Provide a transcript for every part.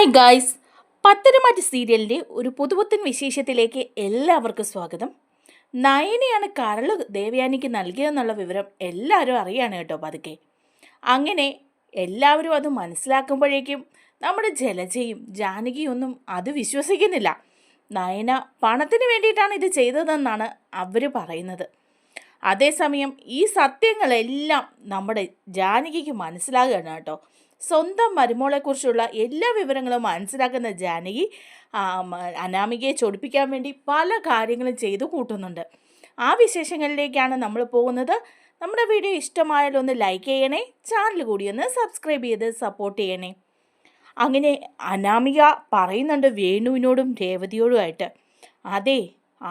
Hi guys Patharamattu സീരിയലിന്റെ ഒരു പുതുപുത്തൻ വിശേഷത്തിലേക്ക് എല്ലാവർക്കും സ്വാഗതം. നയനെയാണ് കരൾ ദേവയാനിക്ക് നൽകിയതെന്നുള്ള വിവരം എല്ലാവരും അറിയാണ് കേട്ടോ പതുക്കെ. അങ്ങനെ എല്ലാവരും അത് മനസ്സിലാക്കുമ്പോഴേക്കും നമ്മുടെ ജലജയും ജാനകിയും ഒന്നും അത് വിശ്വസിക്കുന്നില്ല. നയന പണത്തിന് വേണ്ടിയിട്ടാണ് ഇത് ചെയ്തതെന്നാണ് അവർ പറയുന്നത്. അതേസമയം ഈ സത്യങ്ങളെല്ലാം നമ്മുടെ ജാനകിക്ക് മനസ്സിലാകുകയാണ് കേട്ടോ. സ്വന്തം മരുമോളെക്കുറിച്ചുള്ള എല്ലാ വിവരങ്ങളും മനസ്സിലാക്കുന്ന ജാനകി അനാമികയെ ചൊടിപ്പിക്കാൻ വേണ്ടി പല കാര്യങ്ങളും ചെയ്തു കൂട്ടുന്നുണ്ട്. ആ വിശേഷങ്ങളിലേക്കാണ് നമ്മൾ പോകുന്നത്. നമ്മുടെ വീഡിയോ ഇഷ്ടമായാലും ഒന്ന് ലൈക്ക് ചെയ്യണേ ചാനൽ കൂടി ഒന്ന് സബ്സ്ക്രൈബ് ചെയ്ത് സപ്പോർട്ട് ചെയ്യണേ. അങ്ങനെ അനാമിക പറയുന്നുണ്ട് വേണുവിനോടും രേവതിയോടുമായിട്ട്. അതെ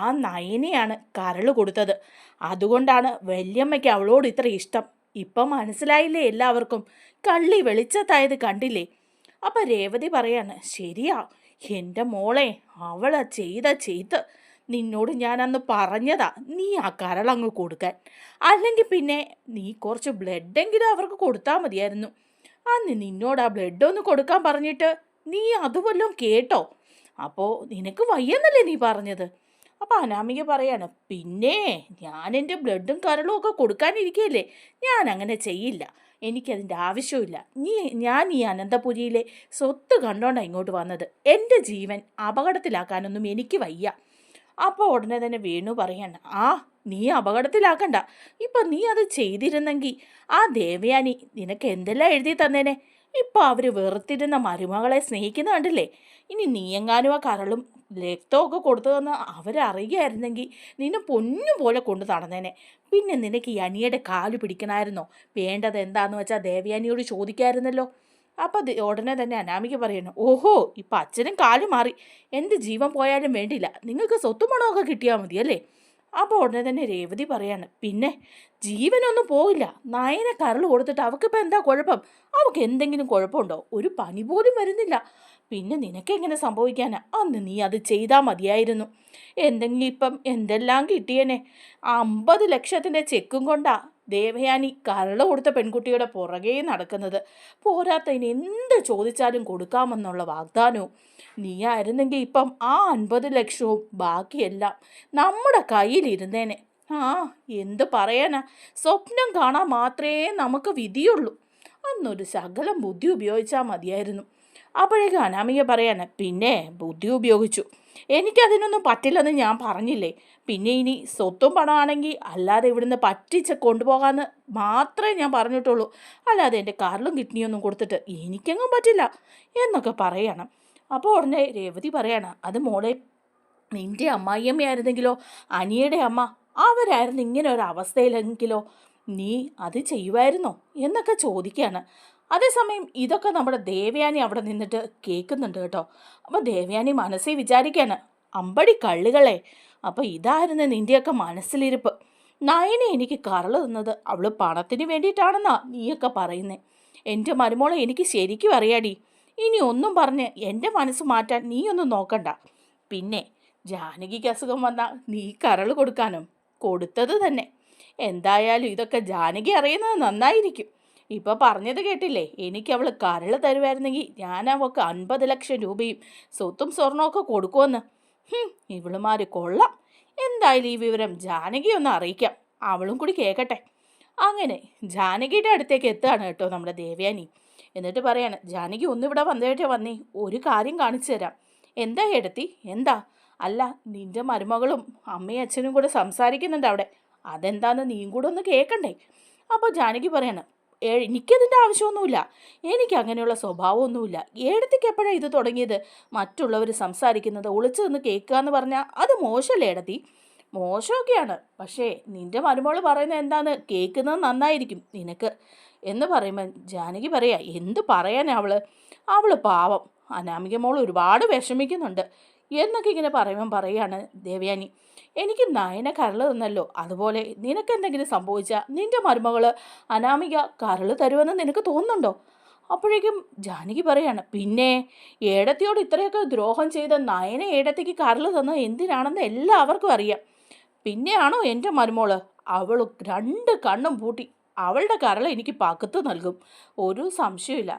ആ നയനെയാണ് കരൾ കൊടുത്തത്. അതുകൊണ്ടാണ് വല്യമ്മയ്ക്ക് അവളോട് ഇത്ര ഇഷ്ടം. ഇപ്പം മനസ്സിലായില്ലേ എല്ലാവർക്കും? കള്ളി വെളിച്ചത്തായത് കണ്ടില്ലേ? അപ്പം രേവതി പറയാണ് ശരിയാ എന്റെ മോളെ അവളാ ചെയ്ത ചെയ്ത് നിന്നോട് ഞാൻ അന്ന് പറഞ്ഞതാ നീ ആ കരളങ്ങ് കൊടുക്കാൻ. അല്ലെങ്കിൽ പിന്നെ നീ കുറച്ച് ബ്ലഡെങ്കിലും അവർക്ക് കൊടുത്താൽ മതിയായിരുന്നു. അന്ന് നിന്നോട് ആ ബ്ലഡ് ഒന്ന് കൊടുക്കാൻ പറഞ്ഞിട്ട് നീ അതുവല്ലോ കേട്ടോ? അപ്പോൾ നിനക്ക് വയ്യെന്നല്ലേ നീ പറഞ്ഞത്? അപ്പോൾ അനാമിക പറയാണ് പിന്നെ ഞാൻ എന്റെ ബ്ലഡും കരളും ഒക്കെ കൊടുക്കാനിരിക്കുകയല്ലേ ഞാൻ അങ്ങനെ ചെയ്യില്ല. എനിക്കതിന്റെ ആവശ്യമില്ല നീ ഞാൻ ഈ അനന്തപുരിയിലെ സ്വത്ത് കണ്ടോണ്ടാണ് ഇങ്ങോട്ട് വന്നത്. എന്റെ ജീവൻ അപകടത്തിലാക്കാനൊന്നും എനിക്ക് വയ്യ. അപ്പോൾ ഉടനെ തന്നെ വേണു പറയാണ് ആ നീ അപകടത്തിലാക്കണ്ട. ഇപ്പം നീ അത് ചെയ്തിരുന്നെങ്കിൽ ആ ദേവയാനി നിനക്ക് എന്തെല്ലാം എഴുതി തന്നേനെ? ഇപ്പോൾ അവർ വെറുത്തിരുന്ന മരുമകളെ സ്നേഹിക്കുന്ന കണ്ടില്ലേ? ഇനി നീയെങ്ങാനും ആ കരളും രക്തമൊക്കെ കൊടുത്തതെന്ന് അവരറിയായിരുന്നെങ്കിൽ നിന്നെ പൊന്നു പോലെ കൊണ്ടു നടന്നേനെ. പിന്നെ നിനക്ക് ഈ അനിയുടെ കാൽ പിടിക്കണമായിരുന്നോ? വേണ്ടത് എന്താന്ന് വെച്ചാൽ ദേവയാനിയോട് ചോദിക്കായിരുന്നല്ലോ. അപ്പം അത് ഉടനെ തന്നെ അനാമിക പറയുന്നു ഓഹോ ഇപ്പം അച്ഛനും കാൽ മാറി. എന്റെ ജീവൻ പോയാലും വേണ്ടിയില്ല നിങ്ങൾക്ക് സ്വത്തുമണമൊക്കെ കിട്ടിയാൽ മതി അല്ലേ? അപ്പോൾ ഉടനെ തന്നെ രേവതി പറയാണ് പിന്നെ ജീവനൊന്നും പോകില്ല നയനെ കരൾ കൊടുത്തിട്ട് അവൾക്കിപ്പോൾ എന്താ കുഴപ്പം? അവൾക്ക് എന്തെങ്കിലും കുഴപ്പമുണ്ടോ? ഒരു പനി പോലും വരുന്നില്ല. പിന്നെ നിനക്ക് എങ്ങനെ സംഭവിക്കാനാ? അന്ന് നീ അത് ചെയ്താൽ മതിയായിരുന്നു. എന്തെങ്കിലും ഇപ്പം എന്തെല്ലാം കിട്ടിയേനെ? അമ്പത് ലക്ഷത്തിന്റെ ചെക്കും കൊണ്ടാ ദേവയാനി കരൾ കൊടുത്ത പെൺകുട്ടിയുടെ പുറകെ നടക്കുന്നത്. പോരാത്തതിന് എന്ത് ചോദിച്ചാലും കൊടുക്കാമെന്നുള്ള വാഗ്ദാനവും. നീ ആയിരുന്നെങ്കിൽ ഇപ്പം ആ അൻപത് ലക്ഷവും ബാക്കിയെല്ലാം നമ്മുടെ കയ്യിലിരുന്നേനെ. ആ എന്ത് പറയാനാ? സ്വപ്നം കാണാൻ മാത്രമേ നമുക്ക് വിധിയുള്ളൂ. അന്നൊരു ശകലം ബുദ്ധി ഉപയോഗിച്ചാൽ മതിയായിരുന്നു. അപ്പോഴേക്കും അനാമിക പറയാണ് പിന്നെ ബുദ്ധി ഉപയോഗിച്ചു. എനിക്കതിനൊന്നും പറ്റില്ലെന്ന് ഞാൻ പറഞ്ഞില്ലേ? പിന്നെ ഇനി സ്വത്തും പണമാണെങ്കിൽ അല്ലാതെ ഇവിടുന്ന് പറ്റിച്ച് കൊണ്ടുപോകാമെന്ന് മാത്രമേ ഞാൻ പറഞ്ഞിട്ടുള്ളൂ. അല്ലാതെ എന്റെ കാറിലും കിഡ്നിയൊന്നും കൊടുത്തിട്ട് എനിക്കെങ്ങും പറ്റില്ല എന്നൊക്കെ പറയണം. അപ്പോൾ ഉടനെ രേവതി പറയാണ് അത് മോളെ നിന്റെ അമ്മായിയമ്മയായിരുന്നെങ്കിലോ അനിയുടെ അമ്മ അവരായിരുന്നു ഇങ്ങനെ ഒരു അവസ്ഥയിലെങ്കിലോ നീ അത് ചെയ്യുമായിരുന്നോ? എന്നൊക്കെ ചോദിക്കുകയാണ്. അതേസമയം ഇതൊക്കെ നമ്മുടെ ദേവയാനി അവിടെ നിന്നിട്ട് കേൾക്കുന്നുണ്ട് കേട്ടോ. അപ്പോൾ ദേവയാനി മനസ്സിൽ വിചാരിക്കുകയാണ് അമ്പടി കള്ളുകളെ അപ്പോൾ ഇതായിരുന്നു നിന്റെയൊക്കെ മനസ്സിലിരിപ്പ്. നയനെ എനിക്ക് കരൾ തന്നത് അവൾ പണത്തിന് വേണ്ടിയിട്ടാണെന്നാ നീയൊക്കെ പറയുന്നേ. എന്റെ മരുമോളെ എനിക്ക് ശരിക്കും അറിയാടി. ഇനി ഒന്നും പറഞ്ഞ് എന്റെ മനസ്സ് മാറ്റാൻ നീയൊന്നും നോക്കണ്ട. പിന്നെ ജാനകിക്ക് അസുഖം വന്നാൽ നീ കരൾ കൊടുക്കാനും കൊടുത്തത് തന്നെ. എന്തായാലും ഇതൊക്കെ ജാനകി അറിയുന്നത് നന്നായിരിക്കും. ഇപ്പോൾ പറഞ്ഞത് കേട്ടില്ലേ? എനിക്ക് അവൾ കരൾ തരുമായിരുന്നെങ്കിൽ ഞാൻ അവൾക്ക് അൻപത് ലക്ഷം രൂപയും സ്വത്തും സ്വർണമൊക്കെ കൊടുക്കുമെന്ന് ഇവളുമാർ കൊള്ളാം. എന്തായാലും ഈ വിവരം ജാനകി ഒന്ന് അറിയിക്കാം. അവളും കൂടി കേൾക്കട്ടെ അങ്ങനെ ജാനകിയുടെ അടുത്തേക്ക് എത്തുകയാണ് കേട്ടോ നമ്മുടെ ദേവയാനി. എന്നിട്ട് പറയാണ് ജാനകി ഒന്നിവിടെ വന്നേട്ടേ വന്നേ. ഒരു കാര്യം കാണിച്ചു തരാം. എന്താ എടുത്തി എന്താ? അല്ല നിന്റെ മരുമകളും അമ്മയും അച്ഛനും കൂടെ സംസാരിക്കുന്നുണ്ട് അവിടെ. അതെന്താന്ന് നീയും കൂടെ ഒന്ന് കേൾക്കണ്ടേ അപ്പോൾ ജാനകി പറയാണ് "ഏ, എനിക്കതിന്റെ ആവശ്യമൊന്നുമില്ല. എനിക്ക് അങ്ങനെയുള്ള സ്വഭാവമൊന്നുമില്ല. ഏടത്തേക്ക് എപ്പോഴാണ് ഇത് തുടങ്ങിയത്? മറ്റുള്ളവർ സംസാരിക്കുന്നത് ഒളിച്ചു നിന്ന് കേൾക്കുക എന്ന് പറഞ്ഞാൽ അത് മോശമല്ലേ ഏടത്തി? മോശമൊക്കെയാണ്. പക്ഷേ നിന്റെ മരുമോൾ പറയുന്നത് എന്താണ് കേൾക്കുന്നത് നന്നായിരിക്കും നിനക്ക്. എന്ന് പറയുമ്പോൾ ജാനകി പറയാ എന്ത് പറയാനാ അവൾ? അവൾ പാവം. അനാമിക മോൾ ഒരുപാട് വിഷമിക്കുന്നുണ്ട്. എന്നൊക്കെ ഇങ്ങനെ പറയുമ്പം പറയാണ് ദേവയാനി. എനിക്ക് നയന കരൾ തന്നല്ലോ. അതുപോലെ നിനക്ക് എന്തെങ്കിലും സംഭവിച്ചാൽ നിന്റെ മരുമകൾ അനാമിക കരൾ തരുമെന്ന് നിനക്ക് തോന്നുന്നുണ്ടോ? അപ്പോഴേക്കും ജാനകി പറയാണ് പിന്നെ ഏടത്തിയോട് ഇത്രയൊക്കെ ദ്രോഹം ചെയ്ത നയന ഏടത്തിക്ക് കരൾ തന്നത് എന്തിനാണെന്ന് എല്ലാവർക്കും അറിയാം. പിന്നെയാണോ എന്റെ മരുമോൾ? അവൾ രണ്ട് കണ്ണും പൂട്ടി. അവളുടെ കരൾ എനിക്ക് പകുത്ത് നൽകും. ഒരു സംശയമില്ല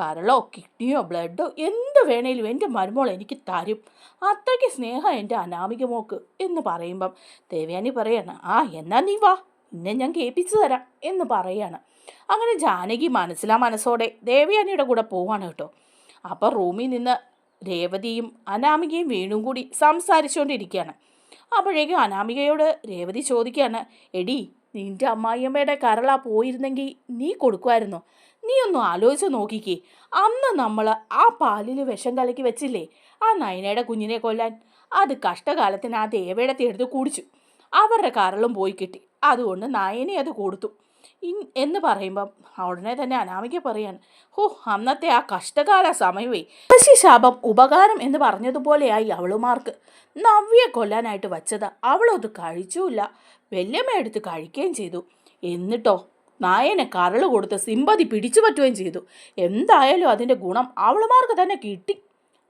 കരളോ കിഡ്നിയോ ബ്ലഡോ എന്ത് വേണേലും എന്റെ മരുമോൾ എനിക്ക് തരും. അത്രയ്ക്ക് സ്നേഹം എന്റെ അനാമിക മോക്ക് എന്ന് പറയുമ്പം ദേവയാനി പറയാണ് ആ എന്നാ നീ വാ. നിന്നെ ഞാൻ കേൾപ്പിച്ചു തരാം എന്ന് പറയാണ്. അങ്ങനെ ജാനകി മനസ്സിലാ മനസ്സോടെ ദേവയാനിയുടെ കൂടെ പോവാണ് കേട്ടോ. അപ്പോൾ റൂമിൽ നിന്ന് രേവതിയും അനാമികയും വീണും കൂടി സംസാരിച്ചുകൊണ്ടിരിക്കുകയാണ്. അപ്പോഴേക്കും അനാമികയോട് രേവതി ചോദിക്കുകയാണ് എടി നിന്റെ അമ്മായിയമ്മയുടെ കരള പോയിരുന്നെങ്കിൽ നീ കൊടുക്കുമായിരുന്നോ? നീ ഒന്ന് ആലോചിച്ച് നോക്കിക്കേ. അന്ന് നമ്മൾ ആ പാലിൽ വിഷം കലക്കി വെച്ചില്ലേ? ആ നയനയുടെ കുഞ്ഞിനെ കൊല്ലാൻ. അത് കഷ്ടകാലത്തിന് ആ ദേവയുടെ തീർത്ത് കുടിച്ചു. അവരുടെ കരളും പോയി കിട്ടി. അതുകൊണ്ട് നയനെ അത് കൊടുത്തു. എന്ന് പറയുമ്പം ഉടനെ തന്നെ അനാമിക പറയാണ് ഹോ അന്നത്തെ ആ കഷ്ടകാല സമയമേ ശാപം ഉപകാരം എന്ന് പറഞ്ഞതുപോലെയായി അവളുമാർക്ക്. നവ്യെ കൊല്ലാനായിട്ട് വച്ചത് അവളത് കഴിച്ചുമില്ല വല്യമ്മ എടുത്ത് കഴിക്കുകയും ചെയ്തു. എന്നിട്ടോ നായനെ കരൾ കൊടുത്ത് സിമ്പതി പിടിച്ചു പറ്റുകയും ചെയ്തു. എന്തായാലും അതിന്റെ ഗുണം അവളുമാർക്ക് തന്നെ കിട്ടി.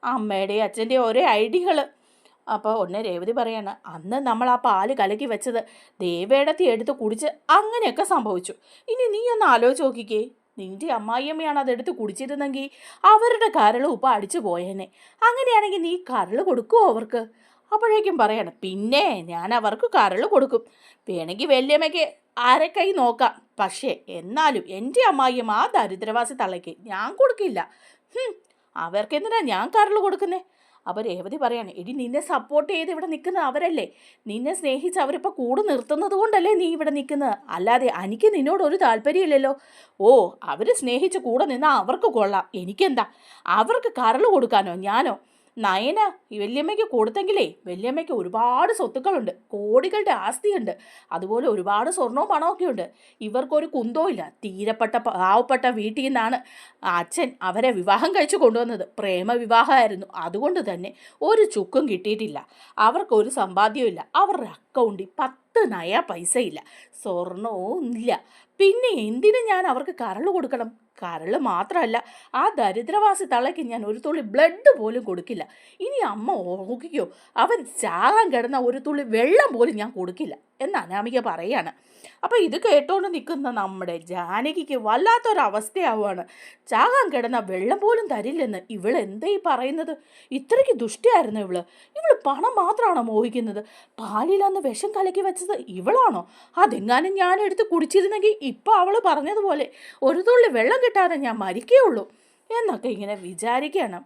അമ്മയുടെയും അച്ഛന്റെയും ഒരേ ഐഡിയകൾ അപ്പോൾ ഉടനെ രേവതി പറയാണ് അന്ന് നമ്മൾ ആ പാൽ കലക്കി വെച്ചത് ദേവേടത്തി എടുത്ത് കുടിച്ച് അങ്ങനെയൊക്കെ സംഭവിച്ചു. ഇനി നീ ഒന്ന് ആലോചിച്ച് നോക്കിക്കേ. നിന്റെ അമ്മായിയമ്മയാണ് അതെടുത്ത് കുടിച്ചിരുന്നെങ്കിൽ അവരുടെ കരൾ ഉപ്പ അടിച്ചു പോയേനെ. അങ്ങനെയാണെങ്കിൽ നീ കരൾ കൊടുക്കുമോ അവർക്ക്? അപ്പോഴേക്കും പറയാണ് പിന്നെ ഞാൻ അവർക്ക് കരൾ കൊടുക്കും. വേണമെങ്കിൽ വല്യമ്മയ്ക്ക് ആരെക്കൈ നോക്കാം. പക്ഷേ എന്നാലും എന്റെ അമ്മായിയമ്മ ആ ദരിദ്രവാസി തള്ളയ്ക്ക് ഞാൻ കൊടുക്കില്ല. അവർക്കെന്തിനാ ഞാൻ കരൾ കൊടുക്കുന്നേ? അപ്പോൾ രേവതി പറയാണ് എടി നിന്നെ സപ്പോർട്ട് ചെയ്ത് ഇവിടെ നിൽക്കുന്നത് അവരല്ലേ? നിന്നെ സ്നേഹിച്ച് അവരിപ്പോൾ കൂടെ നിർത്തുന്നത് കൊണ്ടല്ലേ നീ ഇവിടെ നിൽക്കുന്നത്? അല്ലാതെ എനിക്ക് നിന്നോട് ഒരു താല്പര്യമില്ലല്ലോ. ഓ അവർ സ്നേഹിച്ച് കൂടെ നിന്നാൽ അവർക്ക് കൊള്ളാം. എനിക്കെന്താ? അവർക്ക് കരൾ കൊടുക്കാനോ ഞാനോ? നയന വല്യമ്മയ്ക്ക് കൊടുത്തെങ്കിലേ വല്യമ്മയ്ക്ക് ഒരുപാട് സ്വത്തുക്കളുണ്ട് കോടികളുടെ ആസ്തിയുണ്ട് അതുപോലെ ഒരുപാട് സ്വർണവും പണമൊക്കെ ഉണ്ട് ഇവർക്കൊരു കുന്തവും ഇല്ല തീരപ്പെട്ട പാവപ്പെട്ട വീട്ടിൽ നിന്നാണ് അച്ഛൻ അവരെ വിവാഹം കഴിച്ചു കൊണ്ടുവന്നത്. പ്രേമ വിവാഹമായിരുന്നു അതുകൊണ്ട് തന്നെ ഒരു ചുക്കും കിട്ടിയിട്ടില്ല. അവർക്കൊരു സമ്പാദ്യവും ഇല്ല അവരുടെ അക്കൗണ്ടിൽ പത്ത് നയ പൈസയില്ല. സ്വർണവും ഇല്ല പിന്നെ എന്തിനു ഞാൻ അവർക്ക് കരൾ കൊടുക്കണം? കരൾ മാത്രമല്ല ആ ദരിദ്രവാസി തള്ളയ്ക്ക് ഞാൻ ഒരു തുള്ളി ബ്ലഡ് പോലും കൊടുക്കില്ല. ഇനി അമ്മ ഓർക്കിക്കോ അവൻ ചാകാൻ കിടന്ന ഒരു തുള്ളി വെള്ളം പോലും ഞാൻ കൊടുക്കില്ല എന്ന് അനാമിക പറയാണ്. അപ്പോൾ ഇത് കേട്ടോണ്ട് നിൽക്കുന്ന നമ്മുടെ ജാനകിക്ക് വല്ലാത്തൊരവസ്ഥയാവുകയാണ് ചാകാൻ കിടന്ന വെള്ളം പോലും തരില്ലെന്ന് ഇവൾ എന്താ ഈ പറയുന്നത്? ഇത്രയ്ക്ക് ദുഷ്ടിയായിരുന്നു ഇവൾ? ഇവൾ പണം മാത്രമാണോ മോഹിക്കുന്നത്? പാലിലന്ന് വിഷം കലക്കി വെച്ചത് ഇവളാണോ? അതെങ്ങാനും ഞാൻ എടുത്ത് കുടിച്ചിരുന്നെങ്കിൽ ഇപ്പോൾ അവൾ പറഞ്ഞതുപോലെ ഒരു തുള്ളി വെള്ളം കിട്ടാതെ ഞാൻ മരിക്കുകയുള്ളൂ എന്നൊക്കെ ഇങ്ങനെ വിചാരിക്കുകയാണ്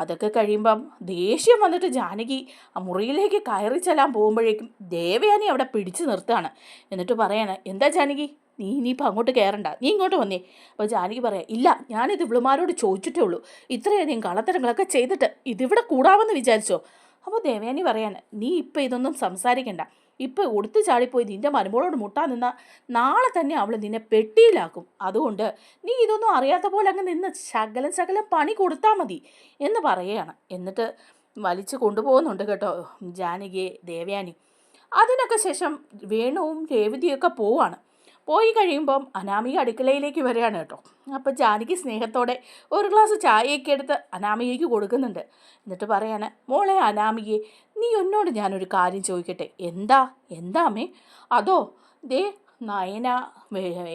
അതൊക്കെ കഴിയുമ്പം ദേഷ്യം വന്നിട്ട് ജാനകി ആ മുറിയിലേക്ക് കയറി ചെല്ലാൻ പോകുമ്പോഴേക്കും ദേവയാനി അവിടെ പിടിച്ചു നിർത്തുകയാണ്. എന്നിട്ട് പറയാണ് എന്താ ജാനകി? നീ ഇനിയിപ്പോൾ അങ്ങോട്ട് കയറണ്ട. നീ ഇങ്ങോട്ട് വന്നേ. അപ്പോൾ ജാനകി പറയാം ഇല്ല ഞാനിത് ഇവളുമാരോട് ചോദിച്ചിട്ടേ ഉള്ളൂ. ഇത്രയധികം കള്ളത്തരങ്ങളൊക്കെ ചെയ്തിട്ട് ഇതിവിടെ കൂടാമെന്ന് വിചാരിച്ചോ? അപ്പോൾ ദേവയാനി പറയാണ് നീ ഇപ്പം ഇതൊന്നും സംസാരിക്കണ്ട. ഇപ്പം ഉടുത്തു ചാടിപ്പോയി നിന്റെ മരുമോളോട് മുട്ടാൻ നിന്നാൽ നാളെ തന്നെ അവൾ നിന്നെ പെട്ടിയിലാക്കും. അതുകൊണ്ട് നീ ഇതൊന്നും അറിയാത്ത പോലെ അങ്ങ് നിന്ന് ശകലം ശകലം പണി കൊടുത്താൽ മതി എന്ന് പറയുകയാണ്. എന്നിട്ട് വലിച്ചു കൊണ്ടുപോകുന്നുണ്ട് കേട്ടോ ജാനകിയെ ദേവയാനി. അതിനൊക്കെ ശേഷം വേണുവും രേവതിയൊക്കെ പോവാണ്. പോയി കഴിയുമ്പം അനാമിക അടുക്കളയിലേക്ക് വരികയാണ് കേട്ടോ. അപ്പോൾ ജാനകി സ്നേഹത്തോടെ ഒരു ഗ്ലാസ് ചായയൊക്കെ എടുത്ത് അനാമികയ്ക്ക് കൊടുക്കുന്നുണ്ട്. എന്നിട്ട് പറയാണ് മോളെ അനാമികയെ നീ എന്നോട് ഞാനൊരു കാര്യം ചോദിക്കട്ടെ? എന്താ? എന്താ അമ്മേ? അതോ ദേ നയന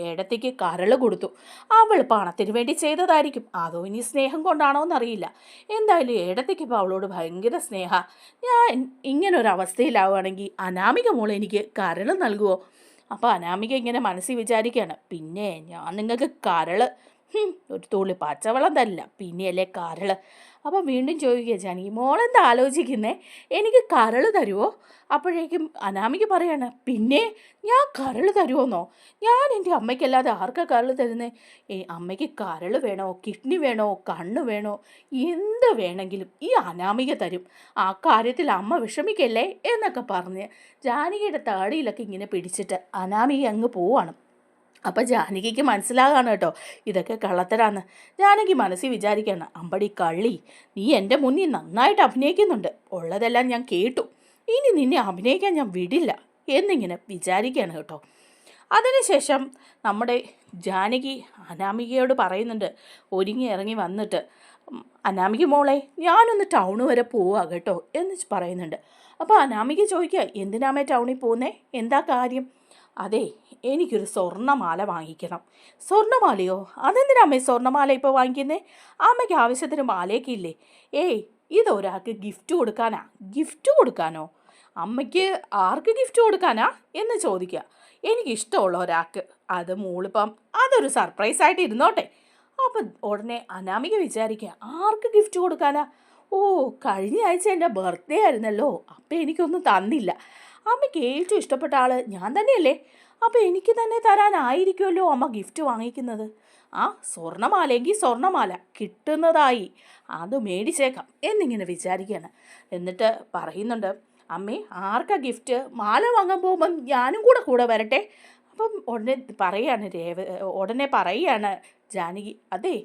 ഏടത്തേക്ക് കരൾ കൊടുത്തു. അവൾ പണത്തിന് വേണ്ടി ചെയ്തതായിരിക്കും. അതോ ഇനി സ്നേഹം കൊണ്ടാണോ എന്നറിയില്ല. എന്തായാലും ഏടത്തേക്ക് ഇപ്പോൾ അവളോട് ഭയങ്കര സ്നേഹ. ഞാൻ ഇങ്ങനൊരവസ്ഥയിലാവുകയാണെങ്കിൽ അനാമിക മോളെ എനിക്ക് കരൾ നൽകുമോ അപ്പോൾ അനാമിക ഇങ്ങനെ മനസ്സിൽ വിചാരിക്കുകയാണ് പിന്നെ ഞാൻ നിങ്ങൾക്ക് കരൾ ഒരു തുള്ളി പച്ചവെള്ളം തരില്ല. പിന്നെയല്ലേ കരൾ. അപ്പം വീണ്ടും ചോദിക്കുക ജാനകി മോളെന്താ ആലോചിക്കുന്നേ? എനിക്ക് കരൾ തരുമോ അപ്പോഴേക്കും അനാമിക്ക് പറയാണ് പിന്നെ ഞാൻ കരൾ തരുമോന്നോ ഞാൻ എന്റെ അമ്മയ്ക്കല്ലാതെ ആർക്കാ കരൾ തരുന്നേ? ഏ അമ്മയ്ക്ക് കരൾ വേണോ? കിഡ്നി വേണോ? കണ്ണ് വേണോ? എന്ത് വേണമെങ്കിലും ഈ അനാമിക തരും. ആ കാര്യത്തിൽ അമ്മ വിഷമിക്കല്ലേ? എന്നൊക്കെ പറഞ്ഞ് ജാനകിയുടെ താടിയിലൊക്കെ ഇങ്ങനെ പിടിച്ചിട്ട് അനാമിക അങ്ങ് പോവാണ്. അപ്പം ജാനകിക്ക് മനസ്സിലാകാണ് കേട്ടോ ഇതൊക്കെ കള്ളത്തരാന്ന്. ജാനകി മനസ്സിൽ വിചാരിക്കുകയാണ് അമ്പടി കള്ളി നീ എന്റെ മുന്നിൽ നന്നായിട്ട് അഭിനയിക്കുന്നുണ്ട് ഉള്ളതെല്ലാം ഞാൻ കേട്ടു ഇനി നിന്നെ അഭിനയിക്കാൻ ഞാൻ വിടില്ല എന്നിങ്ങനെ വിചാരിക്കുകയാണ് കേട്ടോ. അതിനുശേഷം നമ്മുടെ ജാനകി അനാമികയോട് പറയുന്നുണ്ട് ഒരുങ്ങി ഇറങ്ങി വന്നിട്ട് അനാമിക മോളെ ഞാനൊന്ന് ടൗണ് വരെ പോവാ കേട്ടോ എന്ന് പറയുന്നുണ്ട്. അപ്പോൾ അനാമിക ചോദിക്കുക എന്തിനാമേ ടൗണിൽ പോകുന്നേ എന്താ കാര്യം? അതെ എനിക്കൊരു സ്വർണമാല വാങ്ങിക്കണം. സ്വർണമാലയോ? അതെന്തിനാ അമ്മേ സ്വർണമാല ഇപ്പോൾ വാങ്ങിക്കുന്നേ? അമ്മയ്ക്ക് ആവശ്യത്തിന് മാലയൊക്കെ ഇല്ലേ ഏയ് ഇതൊരാൾക്ക് ഗിഫ്റ്റ് കൊടുക്കാനാ? ഗിഫ്റ്റ് കൊടുക്കാനോ? അമ്മയ്ക്ക് ആർക്ക് ഗിഫ്റ്റ് കൊടുക്കാനാ? എന്ന് ചോദിക്കുക എനിക്കിഷ്ടമുള്ള ഒരാൾക്ക്. അത് മൂളിപ്പം അതൊരു സർപ്രൈസ് ആയിട്ട് ഇരുന്നോട്ടെ. അപ്പോൾ ഉടനെ അനാമിക വിചാരിക്കുക ആർക്ക് ഗിഫ്റ്റ് കൊടുക്കാനാ? ഓ കഴിഞ്ഞ ആഴ്ച എന്റെ ബർത്ത്ഡേ ആയിരുന്നല്ലോ. അപ്പം എനിക്കൊന്നും തന്നില്ല. അമ്മയ്ക്ക് ഏറ്റവും ഇഷ്ടപ്പെട്ട ആൾ ഞാൻ തന്നെയല്ലേ? അപ്പം എനിക്ക് തന്നെ തരാനായിരിക്കുമല്ലോ അമ്മ ഗിഫ്റ്റ് വാങ്ങിക്കുന്നത്. ആ സ്വർണമാലയെങ്കിൽ സ്വർണമാല കിട്ടുന്നതായി. അത് മേടിച്ചേക്കാം എന്നിങ്ങനെ വിചാരിക്കുകയാണ് എന്നിട്ട് പറയുന്നുണ്ട് അമ്മേ ആർക്കാ ഗിഫ്റ്റ് മാല വാങ്ങാൻ പോകുമ്പം ഞാനും കൂടെ കൂടെ വരട്ടെ? അപ്പം ഉടനെ പറയാണ് രേവ ഉടനെ പറയുകയാണ് ജാനകി അതെ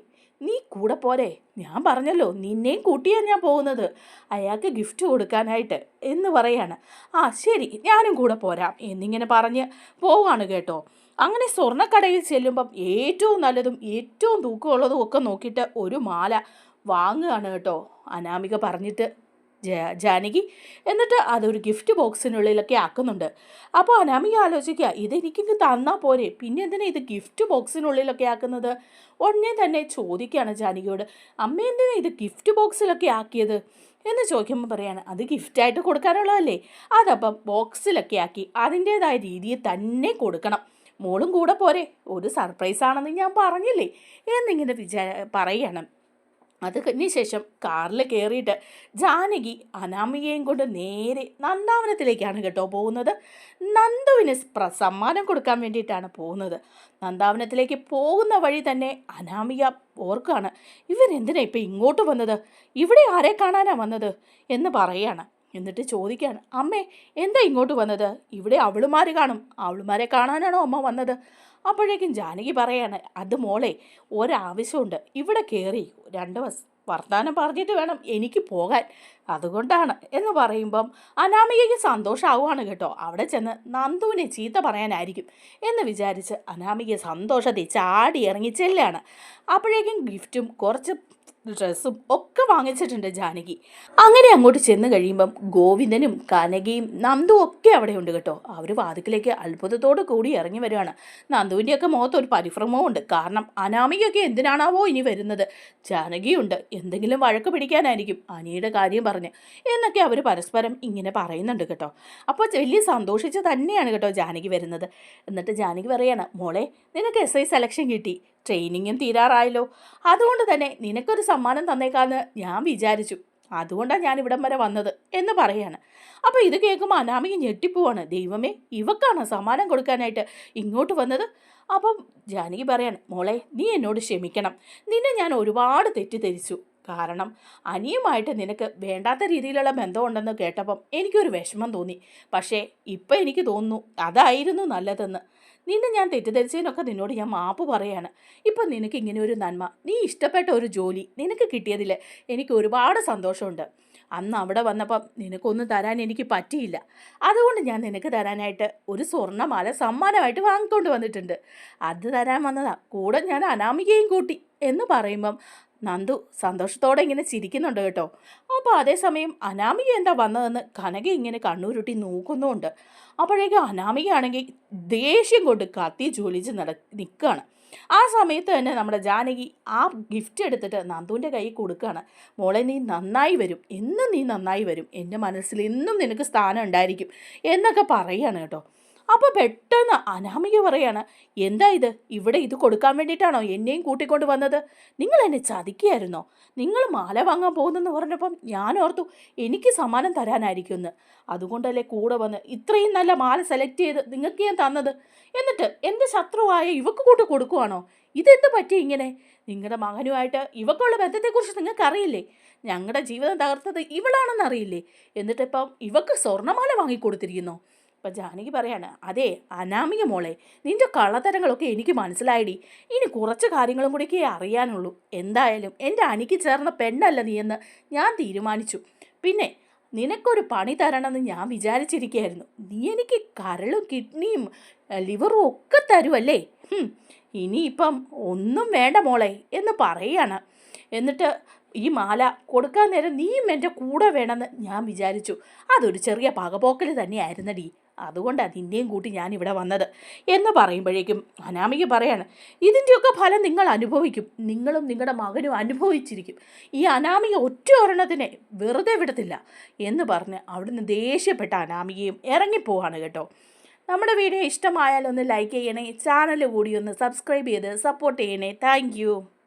നീ കൂടെ പോരെ. ഞാൻ പറഞ്ഞല്ലോ നിന്നെയും കൂട്ടിയാണ് ഞാൻ പോകുന്നത്. അയാൾക്ക് ഗിഫ്റ്റ് കൊടുക്കാനായിട്ട് എന്ന് പറയാണ്. ആ ശരി ഞാനും കൂടെ പോരാം എന്നിങ്ങനെ പറഞ്ഞ് പോവാണ് കേട്ടോ. അങ്ങനെ സ്വർണക്കടയിൽ ചെല്ലുമ്പം ഏറ്റവും നല്ലതും ഏറ്റവും തൂക്കമുള്ളതും ഒക്കെ നോക്കിയിട്ട് ഒരു മാല വാങ്ങുകയാണ് കേട്ടോ. അനാമിക പറഞ്ഞിട്ട് ജാനകി എന്നിട്ട് അതൊരു ഗിഫ്റ്റ് ബോക്സിനുള്ളിലൊക്കെ ആക്കുന്നുണ്ട്. അപ്പോൾ അനാമിക ആലോചിക്കുക ഇതെനിക്ക് തന്നാൽ പോരെ. പിന്നെ എന്തിനാ ഇത് ഗിഫ്റ്റ് ബോക്സിനുള്ളിലൊക്കെ ആക്കുന്നത്? ഉടനെ തന്നെ ചോദിക്കുകയാണ് ജാനകിയോട് അമ്മ എന്തിനാ ഇത് ഗിഫ്റ്റ് ബോക്സിലൊക്കെ ആക്കിയത്? എന്ന് ചോദിക്കുമ്പോൾ പറയാണ് അത് ഗിഫ്റ്റായിട്ട് കൊടുക്കാനുള്ളതല്ലേ? അതപ്പം ബോക്സിലൊക്കെ ആക്കി അതിന്റേതായ രീതിയിൽ തന്നെ കൊടുക്കണം. മോളും കൂടെ പോരെ. ഒരു സർപ്രൈസ് ആണെന്ന് ഞാൻ പറഞ്ഞില്ലേ? എന്നിങ്ങനെ വിചാ പറയണം. അത് കഴിഞ്ഞ ശേഷം കാറിൽ കയറിയിട്ട് ജാനകി അനാമികയും കൊണ്ട് നേരെ നന്ദാവനത്തിലേക്കാണ് കേട്ടോ പോകുന്നത്. നന്ദുവിന് സമ്മാനം കൊടുക്കാൻ വേണ്ടിയിട്ടാണ് പോകുന്നത്. നന്ദാവനത്തിലേക്ക് പോകുന്ന വഴി തന്നെ അനാമിക ഓർക്കാണ് ഇവരെന്തിനാ ഇപ്പം ഇങ്ങോട്ട് വന്നത്? ഇവിടെ ആരെ കാണാനാണ് വന്നത്? എന്ന് പറയാണ് എന്നിട്ട് ചോദിക്കാണ് അമ്മേ എന്താ ഇങ്ങോട്ട് വന്നത്? ഇവിടെ അവളുമാർ കാണും. അവളുമാരെ കാണാനാണോ അമ്മ വന്നത്? അപ്പോഴേക്കും ജാനകി പറയാണ് അത് മോളെ ഒരാവശ്യമുണ്ട്. ഇവിടെ കയറി രണ്ട് വസ് വർത്തമാനം പറഞ്ഞിട്ട് വേണം എനിക്ക് പോകാൻ. അതുകൊണ്ടാണ്. എന്ന് പറയുമ്പം അനാമികയ്ക്ക് സന്തോഷമാവുകയാണ് കേട്ടോ. അവിടെ ചെന്ന് നന്ദുവിനെ ചീത്ത പറയാനായിരിക്കും എന്ന് വിചാരിച്ച് അനാമിക സന്തോഷത്തിൽ ചാടി ഇറങ്ങി ചെല്ലാണ്. അപ്പോഴേക്കും ഗിഫ്റ്റും കുറച്ച് ഡ്രസ്സും ഒക്കെ വാങ്ങിച്ചിട്ടുണ്ട് ജാനകി. അങ്ങനെ അങ്ങോട്ട് ചെന്ന് കഴിയുമ്പം ഗോവിന്ദനും കനകയും നന്ദു ഒക്കെ അവിടെ ഉണ്ട് കേട്ടോ. അവർ വാതിക്കലേക്ക് അത്ഭുതത്തോട് കൂടി ഇറങ്ങി വരികയാണ്. നന്ദുവിന്റെയൊക്കെ മുഖത്ത് ഒരു പരിഭ്രമവും ഉണ്ട്. കാരണം അനാമികയൊക്കെ എന്തിനാണാവോ ഇനി വരുന്നത്? ജാനകിയുണ്ട്. എന്തെങ്കിലും വഴക്ക് പിടിക്കാനായിരിക്കും അനിയുടെ കാര്യം പറഞ്ഞ്. എന്നൊക്കെ അവർ പരസ്പരം ഇങ്ങനെ പറയുന്നുണ്ട് കേട്ടോ. അപ്പോൾ വലിയ സന്തോഷിച്ച് തന്നെയാണ് കേട്ടോ ജാനകി വരുന്നത്. എന്നിട്ട് ജാനകി പറയാണ് മോളെ നിനക്ക് എസ് ഐ സെലക്ഷൻ കിട്ടി. ട്രെയിനിങ്ങും തീരാറായല്ലോ. അതുകൊണ്ട് തന്നെ നിനക്കൊരു സമ്മാനം തന്നേക്കാന്ന് ഞാൻ വിചാരിച്ചു. അതുകൊണ്ടാണ് ഞാൻ ഇവിടം വരെ വന്നത് എന്ന് പറയാണ്. അപ്പോൾ ഇത് കേൾക്കുമ്പോൾ അനാമിക ഞെട്ടിപ്പോവാണ്. ദൈവമേ ഇവക്കാണ് സമ്മാനം കൊടുക്കാനായിട്ട് ഇങ്ങോട്ട് വന്നത്? അപ്പം ജാനകി പറയാണ് മോളെ നീ എന്നോട് ക്ഷമിക്കണം. നിന്നെ ഞാൻ ഒരുപാട് തെറ്റിദ്ധരിച്ചു. കാരണം അനിയുമായിട്ട് നിനക്ക് വേണ്ടാത്ത രീതിയിലുള്ള ബന്ധമുണ്ടെന്ന് കേട്ടപ്പം എനിക്കൊരു വിഷമം തോന്നി. പക്ഷേ ഇപ്പം എനിക്ക് തോന്നുന്നു അതായിരുന്നു നല്ലതെന്ന്. നിന്നെ ഞാൻ തെറ്റിദ്ധരിച്ചതിനൊക്കെ നിന്നോട് ഞാൻ മാപ്പ് പറയാണ്. ഇപ്പം നിനക്ക് ഇങ്ങനെ ഒരു നന്മ. നീ ഇഷ്ടപ്പെട്ട ഒരു ജോലി നിനക്ക് കിട്ടിയതിൽ എനിക്ക് ഒരുപാട് സന്തോഷമുണ്ട്. അന്ന് അവിടെ വന്നപ്പം നിനക്കൊന്നും തരാൻ എനിക്ക് പറ്റിയില്ല. അതുകൊണ്ട് ഞാൻ നിനക്ക് തരാനായിട്ട് ഒരു സ്വർണമാല സമ്മാനമായിട്ട് വാങ്ങിക്കൊണ്ട് വന്നിട്ടുണ്ട്. അത് തരാൻ വന്നതാ. കൂടെ ഞാൻ അനാമികയും കൂട്ടി എന്ന് പറയുമ്പം നന്ദു സന്തോഷത്തോടെ ഇങ്ങനെ ചിരിക്കുന്നുണ്ട് കേട്ടോ. അപ്പോൾ അതേസമയം അനാമിക എന്താ വന്നതെന്ന് കനക ഇങ്ങനെ കണ്ണൂരുട്ടി നോക്കുന്നുമുണ്ട് അപ്പോഴേക്കും അനാമികയാണെങ്കിൽ ദേഷ്യം കൊണ്ട് കത്തി ജോലിച്ച് നട നിൽക്കുകയാണ് ആ സമയത്ത് തന്നെ നമ്മുടെ ജാനകി ആ ഗിഫ്റ്റ് എടുത്തിട്ട് നന്ദുവിന്റെ കയ്യിൽ കൊടുക്കുകയാണ് മോളെ നീ നന്നായി വരും. എന്നും നീ നന്നായി വരും. എന്റെ മനസ്സിൽ എന്നും നിനക്ക് സ്ഥാനം ഉണ്ടായിരിക്കും എന്നൊക്കെ പറയുകയാണ് കേട്ടോ. അപ്പോൾ പെട്ടെന്ന് അനാമിക പറയാണ് എന്താ ഇത്? ഇവിടെ ഇത് കൊടുക്കാൻ വേണ്ടിയിട്ടാണോ എന്നെയും കൂട്ടിക്കൊണ്ട് വന്നത്? നിങ്ങൾ എന്നെ ചതിക്കുകയായിരുന്നോ? നിങ്ങൾ മാല വാങ്ങാൻ പോകുന്നെന്ന് പറഞ്ഞപ്പം ഞാൻ ഓർത്തു എനിക്ക് സമ്മാനം തരാനായിരിക്കും എന്ന്. അതുകൊണ്ടല്ലേ കൂടെ വന്ന് ഇത്രയും നല്ല മാല സെലക്ട് ചെയ്ത് നിങ്ങൾക്ക് ഞാൻ തന്നത്? എന്നിട്ട് എന്റെ ശത്രുവായ ഇവക്ക് കൂട്ട് കൊടുക്കുവാണോ? ഇതെന്ത് പറ്റി ഇങ്ങനെ? നിങ്ങളുടെ മകനുമായിട്ട് ഇവക്കുള്ള ബന്ധത്തെക്കുറിച്ച് നിങ്ങൾക്കറിയില്ലേ? ഞങ്ങളുടെ ജീവിതം തകർത്തത് ഇവളാണെന്ന് അറിയില്ലേ എന്നിട്ട് ഇപ്പം ഇവക്ക് സ്വർണമാല വാങ്ങിക്കൊടുത്തിരിക്കുന്നു. അപ്പം ജാനകി പറയാണ് അതെ അനാമിക മോളെ നിന്റെ കള്ളത്തരങ്ങളൊക്കെ എനിക്ക് മനസ്സിലായിടി. ഇനി കുറച്ച് കാര്യങ്ങളും കൂടിയൊക്കെ അറിയാനുള്ളൂ. എന്തായാലും എന്റെ അനിക്ക് ചേർന്ന പെണ്ണല്ല നീയെന്ന് ഞാൻ തീരുമാനിച്ചു. പിന്നെ നിനക്കൊരു പണി തരണമെന്ന് ഞാൻ വിചാരിച്ചിരിക്കുകയായിരുന്നു. നീ എനിക്ക് കരളും കിഡ്നിയും ലിവറും ഒക്കെ തരുമല്ലേ ഇനിയിപ്പം ഒന്നും വേണ്ട മോളെ എന്ന് പറയുകയാണ് എന്നിട്ട് ഈ മാല കൊടുക്കാൻ നേരം നീയും എന്റെ കൂടെ വേണമെന്ന് ഞാൻ വിചാരിച്ചു. അതൊരു ചെറിയ പകപോക്കൽ തന്നെയായിരുന്നടി. അതുകൊണ്ടാണ് നിന്നെയും കൂട്ടി ഞാൻ ഇവിടെ വന്നത്. എന്ന് പറയുമ്പോഴേക്കും അനാമിക പറയാണ് ഇതിന്റെയൊക്കെ ഫലം നിങ്ങൾ അനുഭവിക്കും. നിങ്ങളും നിങ്ങളുടെ മകനും അനുഭവിച്ചിരിക്കും. ഈ അനാമിക ഒറ്റ ഒരെണ്ണത്തിനെ വെറുതെ വിടത്തില്ല. എന്ന് പറഞ്ഞ് അവിടുന്ന് ദേഷ്യപ്പെട്ട അനാമികയും ഇറങ്ങിപ്പോവാണ് കേട്ടോ. നമ്മുടെ വീഡിയോ ഇഷ്ടമായാലൊന്ന് ലൈക്ക് ചെയ്യണേ ചാനൽ കൂടി ഒന്ന് സബ്സ്ക്രൈബ് ചെയ്ത് സപ്പോർട്ട് ചെയ്യണേ. താങ്ക്